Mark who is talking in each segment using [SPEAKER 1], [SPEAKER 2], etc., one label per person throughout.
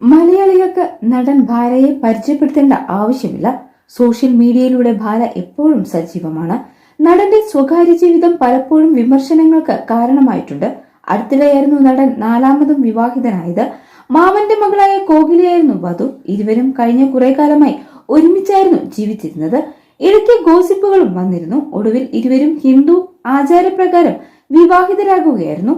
[SPEAKER 1] മലയാളികൾക്ക് നടൻ ഭാരയെ പരിചയപ്പെടുത്തേണ്ട ആവശ്യമില്ല. സോഷ്യൽ മീഡിയയിലൂടെ ഭാര എപ്പോഴും സജീവമാണ്. നടന്റെ സ്വകാര്യ ജീവിതം പലപ്പോഴും വിമർശനങ്ങൾക്ക് കാരണമായിട്ടുണ്ട്. അടുത്തിടെയായിരുന്നു നടൻ നാലാമതും വിവാഹിതനായത്. മാമന്റെ മകളായ കോകിലയായിരുന്നു വധു. ഇരുവരും കഴിഞ്ഞ കുറെ കാലമായി ഒരുമിച്ചായിരുന്നു ജീവിച്ചിരുന്നത്. ഇടയ്ക്ക് ഗോസിപ്പുകളും വന്നിരുന്നു. ഒടുവിൽ ഇരുവരും ഹിന്ദു ആചാരപ്രകാരം വിവാഹിതരാകുകയായിരുന്നു.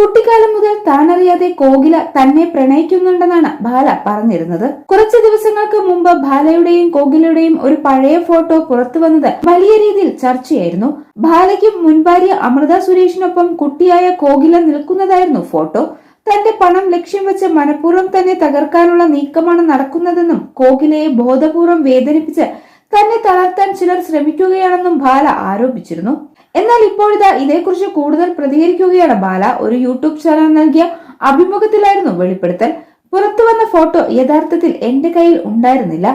[SPEAKER 1] കുട്ടിക്കാലം മുതൽ താനറിയാതെ കോകില തന്നെ പ്രണയിക്കുന്നുണ്ടെന്നാണ് ബാല പറഞ്ഞിരുന്നത്. കുറച്ചു ദിവസങ്ങൾക്ക് മുമ്പ് ബാലയുടെയും കോകിലയുടെയും ഒരു പഴയ ഫോട്ടോ പുറത്തു വന്നത് വലിയ രീതിയിൽ ചർച്ചയായിരുന്നു. ബാലയ്ക്കും മുൻഭാര്യ അമൃത സുരേഷിനൊപ്പം കുട്ടിയായ കോകില നിൽക്കുന്നതായിരുന്നു ഫോട്ടോ. തന്റെ പണം ലക്ഷ്യം വെച്ച് മനഃപൂർവം തന്നെ തകർക്കാനുള്ള നീക്കമാണ് നടക്കുന്നതെന്നും കോകിലയെ ബോധപൂർവം വേദനിപ്പിച്ച് തന്നെ തളർത്താൻ ചിലർ ശ്രമിക്കുകയാണെന്നും ബാല ആരോപിച്ചിരുന്നു. എന്നാൽ ഇപ്പോഴിതാ ഇതേക്കുറിച്ച് കൂടുതൽ പ്രതികരിക്കുകയാണ് ബാല. ഒരു യൂട്യൂബ് ചാനൽ നൽകിയ അഭിമുഖത്തിലായിരുന്നു വെളിപ്പെടുത്തൽ. പുറത്തു വന്ന ഫോട്ടോ യഥാർത്ഥത്തിൽ എന്റെ കയ്യിൽ ഉണ്ടായിരുന്നില്ല.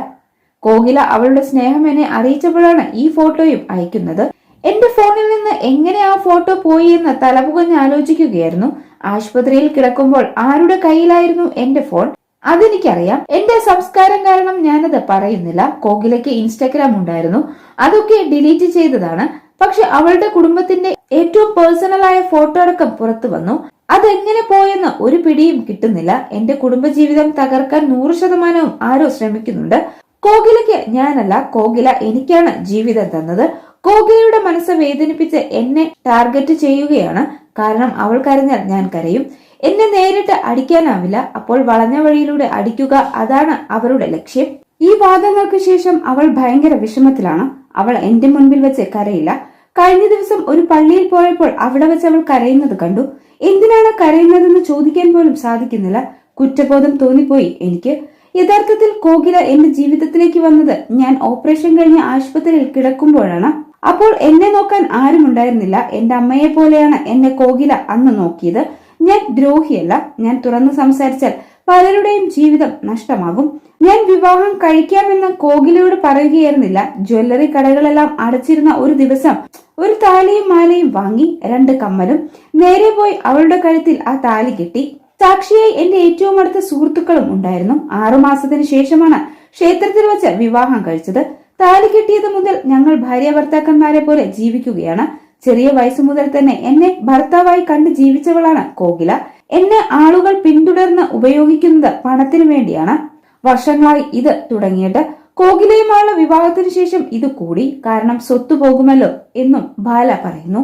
[SPEAKER 1] കോകില അവളുടെ സ്നേഹം എന്നെ അറിയിച്ചപ്പോഴാണ് ഈ ഫോട്ടോയും അയക്കുന്നത്. എന്റെ ഫോണിൽ നിന്ന് എങ്ങനെ ആ ഫോട്ടോ പോയി എന്ന് തലപുകഞ്ഞ് ആലോചിക്കുകയായിരുന്നു. ആശുപത്രിയിൽ കിടക്കുമ്പോൾ ആരുടെ കയ്യിലായിരുന്നു എന്റെ ഫോൺ? അതെനിക്കറിയാം. എന്റെ സംസ്കാരം കാരണം ഞാനത് പറയുന്നില്ല. കോകിലയ്ക്ക് ഇൻസ്റ്റാഗ്രാം ഉണ്ടായിരുന്നു. അതൊക്കെ ഡിലീറ്റ് ചെയ്തതാണ്. പക്ഷെ അവളുടെ കുടുംബത്തിന്റെ ഏറ്റവും പേഴ്സണലായ ഫോട്ടോ അടക്കം പുറത്തു വന്നു. അതെങ്ങനെ പോയെന്ന് ഒരു പിടിയും കിട്ടുന്നില്ല. എന്റെ കുടുംബജീവിതം തകർക്കാൻ നൂറ് ശതമാനവും ആരോ ശ്രമിക്കുന്നുണ്ട്. കോകിലയ്ക്ക് ഞാനല്ല കോകില എനിക്കാണ് ജീവിതം തന്നത്. കോകിലയുടെ മനസ്സ് വേദനിപ്പിച്ച് എന്നെ ടാർഗറ്റ് ചെയ്യുകയാണ്. കാരണം അവൾ കരഞ്ഞാൽ ഞാൻ കരയും. എന്നെ നേരിട്ട് അടിക്കാനാവില്ല. അപ്പോൾ വളഞ്ഞ വഴിയിലൂടെ അടിക്കുക അതാണ് അവരുടെ ലക്ഷ്യം. ഈ വാദങ്ങൾക്ക് ശേഷം അവൾ ഭയങ്കര വിഷമത്തിലാണ്. അവൾ എന്റെ മുൻപിൽ വെച്ച് കരയില്ല. കഴിഞ്ഞ ദിവസം ഒരു പള്ളിയിൽ പോയപ്പോൾ അവിടെ വെച്ച് അവൾ കരയുന്നത് കണ്ടു. എന്തിനാണ് കരയുന്നതെന്ന് ചോദിക്കാൻ പോലും സാധിക്കുന്നില്ല. കുറ്റബോധം തോന്നിപ്പോയി എനിക്ക്. യഥാർത്ഥത്തിൽ കോകില എന്റെ ജീവിതത്തിലേക്ക് വന്നത് ഞാൻ ഓപ്പറേഷൻ കഴിഞ്ഞ് ആശുപത്രിയിൽ കിടക്കുമ്പോഴാണ്. അപ്പോൾ എന്നെ നോക്കാൻ ആരും ഉണ്ടായിരുന്നില്ല എന്റെ അമ്മയെ പോലെയാണ് എന്നെ കോകില അന്ന് നോക്കിയത്. ഞാൻ ദ്രോഹിയല്ല. ഞാൻ തുറന്നു സംസാരിച്ചാൽ പലരുടെയും ജീവിതം നഷ്ടമാകും. ഞാൻ വിവാഹം കഴിക്കാമെന്ന് കോകിലയോട് പറയുകയായിരുന്നില്ല. ജ്വല്ലറി കടകളെല്ലാം അടച്ചിരുന്ന ഒരു ദിവസം ഒരു താലിയും മാലയും വാങ്ങി രണ്ട് കമ്മലും. നേരെ പോയി അവളുടെ കഴുത്തിൽ ആ താലി കെട്ടി. സാക്ഷിയായി എന്റെ ഏറ്റവും അടുത്ത സുഹൃത്തുക്കളും ഉണ്ടായിരുന്നു. ആറുമാസത്തിന് ശേഷമാണ് ക്ഷേത്രത്തിൽ വെച്ച് വിവാഹം കഴിച്ചത്. താലി കെട്ടിയത് മുതൽ ഞങ്ങൾ ഭാര്യ ഭർത്താക്കന്മാരെ പോലെ ജീവിക്കുകയാണ്. ചെറിയ വയസ്സു മുതൽ തന്നെ എന്നെ ഭർത്താവായി കണ്ട് ജീവിച്ചവളാണ് കോകില. എന്നെ ആളുകൾ പിന്തുടർന്ന് ഉപയോഗിക്കുന്നത് പണത്തിനു വേണ്ടിയാണ്. വർഷങ്ങളായി ഇത് തുടങ്ങിയിട്ട് കോകിലയുമായുള്ള വിവാഹത്തിനു ശേഷം ഇത് കൂടി കാരണം സ്വത്തു പോകുമല്ലോ എന്നും ബാല പറയുന്നു.